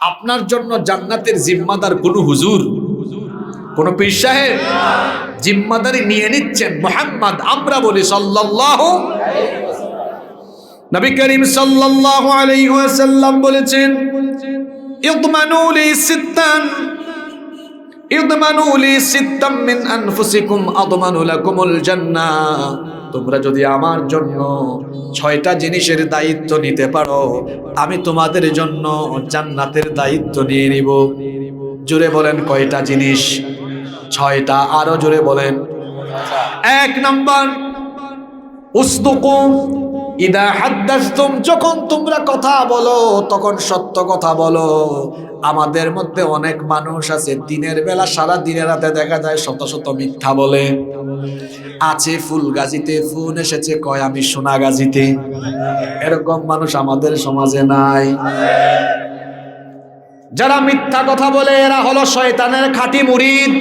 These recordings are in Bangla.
আপনার জন্য জান্নাতের জিম্মাদার কোন হুজুর? কোন পীর সাহেব? জিম্মাদারি নিয়ে নিচ্ছেন মোহাম্মদ আমরা বলি সাল্লাল্লাহু নবী করিম সাল্লাল্লাহু আলাইহি ওয়াসাল্লাম বলেছেন ইদমানু লি সিত্তান ইদমানু লি সিত্তাম মিন আনফুসিকুম, আদমানু লাকুমুল জান্নাহ। তোমরা যদি আমার জন্য ছয়টা জিনিসের দায়িত্ব নিতে পারো, আমি তোমাদের জন্য জান্নাতের দায়িত্ব নিয়ে নিব। জুড়ে বলেন কয়টা জিনিস? ছয়টা, আরও জোরে বলেন। এক নম্বর ইদা হাদ্দাসতুম, যখন তোমরা কথা বলো, তখন সত্য কথা বলো। আমাদের মধ্যে অনেক মানুষ আছে, দিনের বেলা, সারা দিনের রাতে দেখা যায় শত শত মিথ্যা বলে। আছে ফুলগাজিতে ফোন এসেছে, কয় আমি সোনাগাজিতে এরকম মানুষ আমাদের সমাজে নাই। যারা মিথ্যা কথা বলে, এরা হলো শয়তানের খাঁটি মুরিদ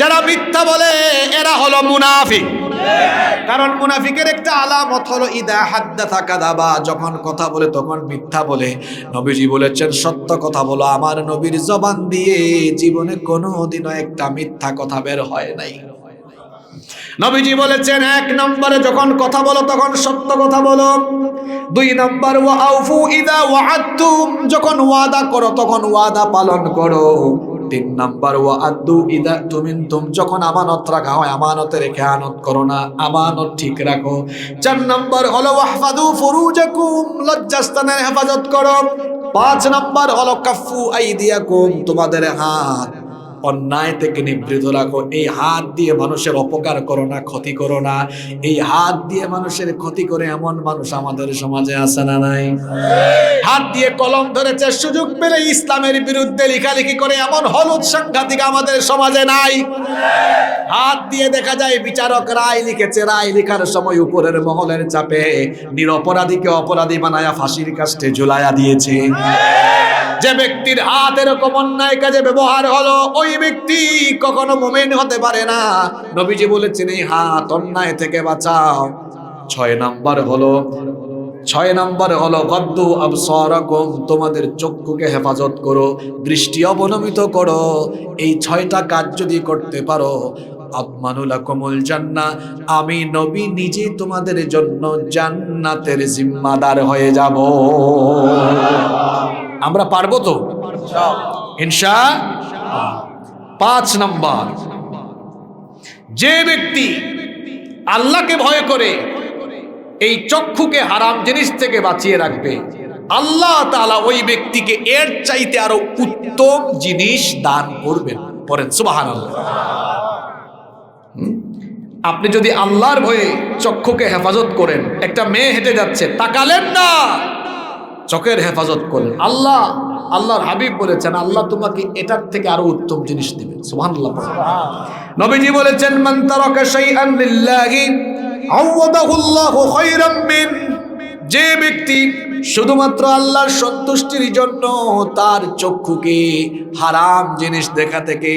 যারা মিথ্যা বলে, এরা হলো মুনাফিক। কারণ মুনাফিকের একটা আলামত হলো, ইদা হাদ্দাথা কাদাবা যখন কথা বলে তখন মিথ্যা বলে। নবীজি বলেছেন, সত্য কথা বলো, আমার নবীর জবান দিয়ে জীবনে কোনোদিনও একটা মিথ্যা কথা বের হয় নাই। নবীজি বলেছেন, এক নম্বরে যখন কথা বলো, তখন সত্য কথা বলো। দুই নম্বর, ওয়া আউফু ইদা ওয়াআদতুম যখন ওয়াদা করো, তখন ওয়াদা পালন করো। তিন নাম্বার ও আদু ইদা তুমি তুম যখন আমানত রাখা হয় আমানতে রেখে আনত করো না, আমানত ঠিক রাখো। চার নাম্বার হলো ওয়াহফাদু ফুরুজাকুম লজ্জাস্থানের হেফাজত করো। পাঁচ নাম্বার হলো কাফু আইদিয়াকুম তোমাদের হাত অন্যায় থেকে নিবৃত রাখো। এই হাত দিয়ে মানুষের অপকার করো না, ক্ষতি করো না। এই হাত দিয়ে মানুষের ক্ষতি করে এমন মানুষ আমাদের সমাজে আছে না নাই? হাত দিয়ে কলম ধরেছে, সুযোগ পেলে ইসলামের বিরুদ্ধে লেখালেখি করে এমন হলুদ সাংঘাতিক আমাদের সমাজে নাই? হাত দিয়ে দেখা যায় বিচারক রায় লিখেছে, রায় লেখার সময় উপরের মহলের চাপে নিরপরাধীকে অপরাধী বানায়া ফাঁসির কাস্টে ঝুলাইয়া দিয়েছে। যে ব্যক্তির হাত এরকম অন্যায় কাজে ব্যবহার হলো, ওই ব্যক্তি কখনো মোমেন হতে পারে না। নবীজি বলেছেন, এই হাত অন্যায় থেকে বাঁচাও। ছয় নাম্বার হলো, ছয় নাম্বার হলো, গদ্দু আবসরাকুম, তোমাদের চক্ষুকে হেফাজত করো, দৃষ্টি অবনমিত করো। এই ছয়টা কাজ যদি করতে পারো আদমানুলা কমল জান্না, আমি নবী নিজে তোমাদের জন্য জান্নাতের জিম্মাদার হয়ে যাব। আমরা পারব তো? ইনশা পাঁচ নাম্বার। যে ব্যক্তি আল্লাহকে ভয় করে, এই চক্ষুকে হারাম জিনিস থেকে বাঁচিয়ে রাখবে, আল্লাহ তাআলা ওই ব্যক্তিকে এর চাইতে আরও উত্তম জিনিস দান করবেন। পরেন সুবাহান আপনি যদি আল্লাহর ভয়ে চক্ষুকে হেফাজত করেন, একটা মেয়ে হেঁটে যাচ্ছে, তাকালেন না। চোখের হেফাজত করেন আল্লাহ আল্লাহর হাবিব বলেছেন আল্লাহ তোমাকে এটার থেকে আরও উত্তম জিনিস দিবেন। সুবহানাল্লাহ নবীজি বলেছেন মান তারাকা শাইআন লিল্লাহি আওয়াদাহুল্লাহু খায়রাম মিন যে ব্যক্তি শুধুমাত্র আল্লাহর সন্তুষ্টির জন্য তার চক্ষুকে হারাম জিনিস দেখা থেকে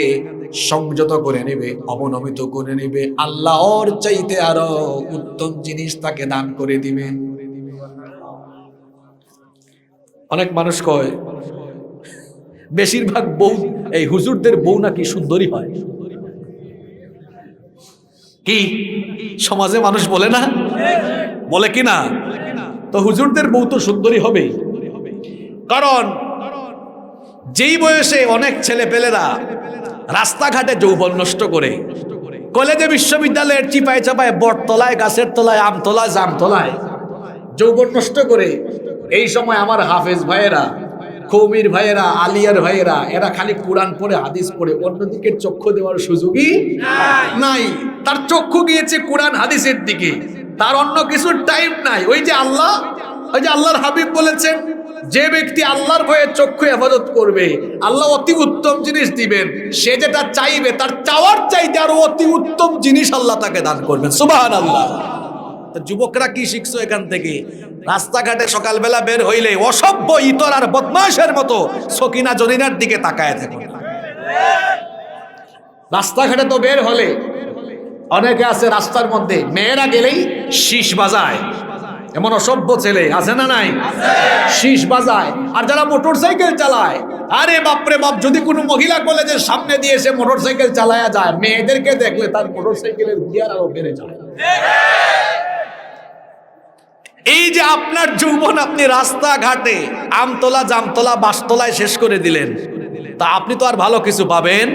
সংযত করে নেবে অবনমিত করে নেবে আল্লাহর চাইতে আরও উত্তম জিনিস তাকে দান করে দিবেন অনেক মানুষ কয়, বেশিরভাগ বউ, এই হুজুরদের বউ নাকি সুন্দরী হয়? কি? সমাজে মানুষ বলে না? বলে কি না? তো হুজুরদের বউ তো সুন্দরী হবে কারণ, যেই বয়সে অনেক ছেলে পেলেরা রাস্তাঘাটে যৌবন নষ্ট করে, কলেজে বিশ্ববিদ্যালয়ের চিপায় চাপায় বটতলায়, গাছের তলায়, আমতলায়, জামতলায় যৌবন নষ্ট করে এই সময় আমার হাফেজ ভাইয়েরা, কৌমির ভাইয়েরা, আলিয়ার ভাইয়েরা, এরা খালি কোরআন পড়ে, হাদিস পড়ে, অন্যদিকে চক্ষু দেওয়ার সুযোগই নাই। তার চক্ষু গিয়েছে কোরআন, হাদিসের দিকে। তার অন্য কিছুর টাইম নাই। ওই যে আল্লাহ, ওই যে আল্লাহর হাবিব বলেছেন, যে ব্যক্তি আল্লাহর ভয়ে চক্ষু হেফাজত করবে, আল্লাহ অতি উত্তম জিনিস দিবেন। সে যেটা চাইবে, তার চাওয়ার চাইতে আরও অতি উত্তম জিনিস আল্লাহ তাকে দান করবেন। সুবাহান আল্লাহ যুবকরা কি শিখছো এখান থেকে? রাস্তাঘাটে সকালবেলা বের হইলে অসভ্য ইতর আর বদমাশের মতো সকিনা জরিনার দিকে তাকায় থাকুন রাস্তাঘাটে তো বের হলে অনেকে আছে রাস্তার মধ্যে, মেয়েরা গেলেই শীষ বাজায়। এমন অসভ্য ছেলে আছে না নাই? শীষ বাজায়। আর যারা মোটর সাইকেল চালায়, আরে বাপরে বাপ, যদি কোনো মহিলা কলেজের সামনে দিয়ে এসে মোটরসাইকেল চালায়া যায়, মেয়েদেরকে দেখলে তার মোটরসাইকেলের গিয়ার আরও বেড়ে যায়। এই যে আপনার যৌবন আপনি রাস্তাঘাটে, আমতলা, জামতলা, বাসতলায় শেষ করে দিলেন, তা আপনি তো আর ভালো কিছু পাবেন?